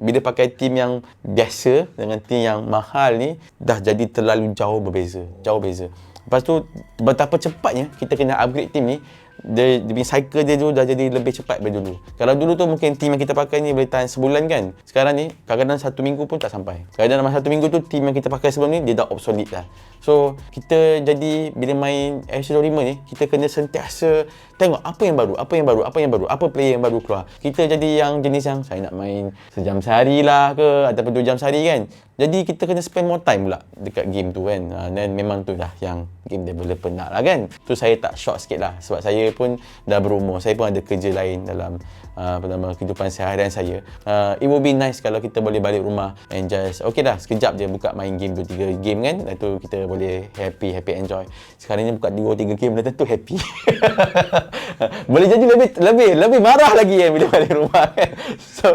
bila pakai team yang biasa dengan team yang mahal ni dah jadi terlalu jauh berbeza. Jauh beza. Lepas tu betapa cepatnya kita kena upgrade team ni dia, dia punya cycle dia tu dah jadi lebih cepat daripada dulu. Kalau dulu tu mungkin team yang kita pakai ni boleh tahan sebulan kan. Sekarang ni kadang-kadang satu minggu pun tak sampai. Kadang-kadang dalam satu minggu tu team yang kita pakai sebelum ni dia dah obsolete dah. So kita jadi bila main FC25 ni kita kena sentiasa tengok apa yang baru, apa yang baru, apa yang baru, apa player yang baru keluar. Kita jadi yang jenis yang saya nak main sejam sehari lah ke ataupun dua jam sehari kan. Jadi kita kena spend more time pula dekat game tu kan. Ha, dan memang tu dah yang game developer nak lah kan. Tu saya tak short sikit lah sebab saya pun dah berumur. Saya pun ada kerja lain dalam uh, apa nama kehidupan seharian saya. Uh, it would be nice kalau kita boleh balik rumah and just okay dah sekejap je buka main game 2 3 game kan. Lepas tu kita boleh happy happy enjoy. Sekarang ni buka 2 3 game dah tentu happy. boleh jadi lebih lebih lebih marah lagi kan bila balik rumah kan. So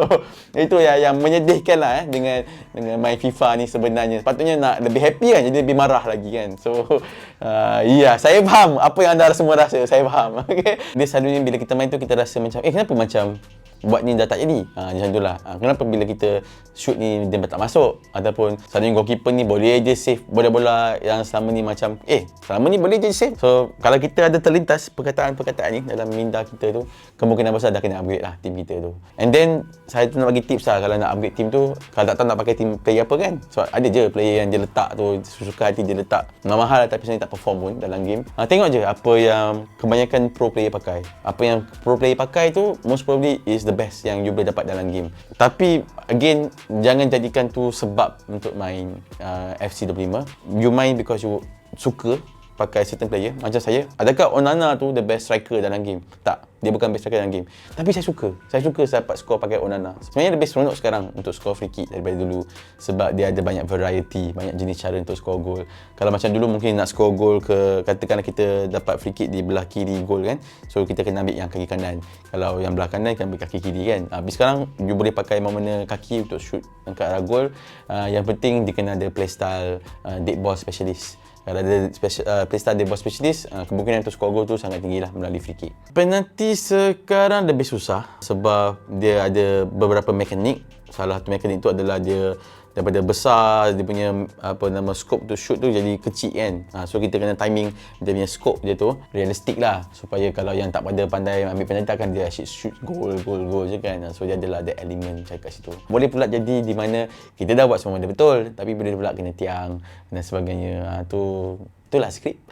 itu yang yang menyedihkan lah eh dengan dengan main FIFA ni sebenarnya. Sepatutnya nak lebih happy kan jadi lebih marah lagi kan. So uh, iya saya faham apa yang anda semua rasa. Saya faham. Okay. Dia selalunya bila kita main tu kita rasa macam eh kenapa macam buat ni dah tak jadi. Ha, macam itulah. Ha, kenapa bila kita shoot ni dia tak masuk ataupun selalunya goalkeeper ni boleh je save bola-bola yang selama ni macam eh selama ni boleh je save. So kalau kita ada terlintas perkataan-perkataan ni dalam minda kita tu kemungkinan besar dah kena upgrade lah team kita tu. And then saya tu nak bagi tips lah kalau nak upgrade team tu kalau tak tahu nak pakai team player apa kan. So ada je player yang dia letak tu suka hati dia letak mahal tapi sebenarnya tak perform pun dalam game. Ha, tengok je apa yang kebanyakan pro player pakai. Apa yang pro player pakai tu most probably is the best yang you boleh dapat dalam game. Tapi again jangan jadikan tu sebab untuk main uh, FC25. You main because you suka pakai certain player. Macam saya adakah Onana tu the best striker dalam game? Tak dia bukan best striker dalam game. Tapi saya suka. Saya suka saya dapat skor pakai Onana. Sebenarnya lebih seronok sekarang untuk skor free kick daripada dulu sebab dia ada banyak variety banyak jenis cara untuk skor gol. Kalau macam dulu mungkin nak skor gol ke katakanlah kita dapat free kick di belah kiri gol kan so kita kena ambil yang kaki kanan. Kalau yang belah kanan kita ambil kaki kiri kan. Tapi sekarang you boleh pakai mana-mana kaki untuk shoot ke arah gol. Uh, yang penting dia kena ada playstyle uh, dead ball specialist kalau ada special, uh, playstyle dia buat specialist, uh, kemungkinan untuk skor gol tu sangat tinggi lah melalui free kick. Penalti sekarang lebih susah sebab dia ada beberapa mekanik. Salah satu mekanik tu adalah dia daripada besar dia punya apa nama scope tu shoot tu jadi kecil kan. Ha, so kita kena timing dia punya scope dia tu realistik lah. Supaya kalau yang tak pada pandai ambil penalti akan dia asyik shoot goal goal goal je kan. Ha, so dia adalah ada elemen macam kat situ. Boleh pula jadi di mana kita dah buat semua dia betul tapi boleh pula kena tiang dan sebagainya. Ha, tu itulah skrip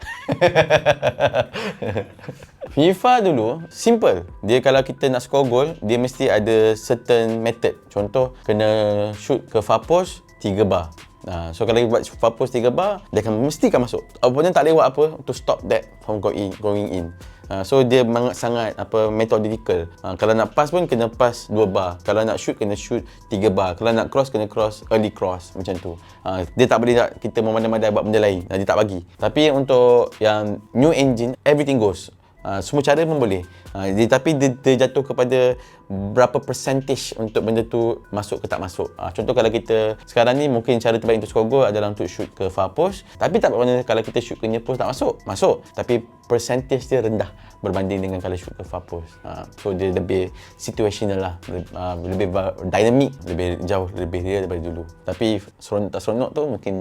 FIFA dulu simple. Dia kalau kita nak score goal, dia mesti ada certain method. Contoh kena shoot ke far post 3 bar. Nah, so kalau dia buat far post 3 bar, dia akan mesti akan masuk. Opponent tak lewat apa to stop that from going going in. Uh, so dia sangat sangat apa methodological. Uh, kalau nak pass pun kena pass 2 bar. Kalau nak shoot kena shoot 3 bar. Kalau nak cross kena cross early cross macam tu. Uh, dia tak boleh nak kita memandai-mandai buat benda lain. Dia tak bagi. Tapi untuk yang new engine everything goes. Uh, semua cara pun boleh. Uh, dia, tapi dia, dia jatuh kepada berapa percentage untuk benda tu masuk ke tak masuk. Uh, contoh kalau kita sekarang ni mungkin cara terbaik untuk goal adalah untuk shoot ke far post. Tapi tak bermakna kalau kita shoot ke near post tak masuk. Masuk. Tapi percentage dia rendah berbanding dengan kalau shoot ke far post. Uh, so dia lebih situational lah. Uh, lebih dynamic. Lebih jauh, lebih real daripada dulu. Tapi seronok tak seronok tu mungkin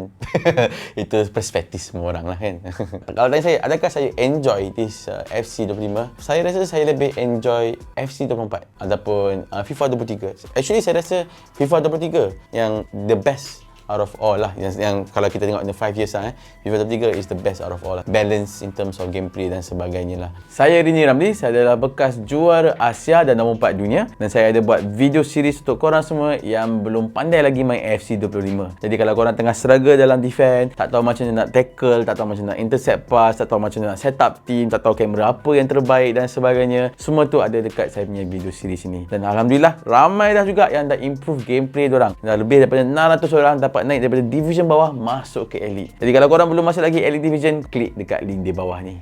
itu perspektif semua orang lah kan. kalau tanya saya, adakah saya enjoy this uh, FC FC25 saya rasa saya lebih enjoy FC24 ataupun uh, FIFA 23 actually saya rasa FIFA 23 yang the best out of all lah. Yang, yang kalau kita tengok the 5 years lah eh. FIFA 23 is the best out of all lah. Balance in terms of gameplay dan sebagainya lah. Saya Rini Ramli saya adalah bekas juara Asia dan nombor 4 dunia dan saya ada buat video series untuk korang semua yang belum pandai lagi main FC 25 jadi kalau korang tengah struggle dalam defense tak tahu macam mana nak tackle tak tahu macam mana nak intercept pass tak tahu macam mana nak set up team tak tahu kamera apa yang terbaik dan sebagainya semua tu ada dekat saya punya video series ini. Dan Alhamdulillah ramai dah juga yang dah improve gameplay diorang. Dah lebih daripada 600 orang dapat naik daripada division bawah masuk ke elite. Jadi kalau korang belum masuk lagi elite division, klik dekat link di bawah ni.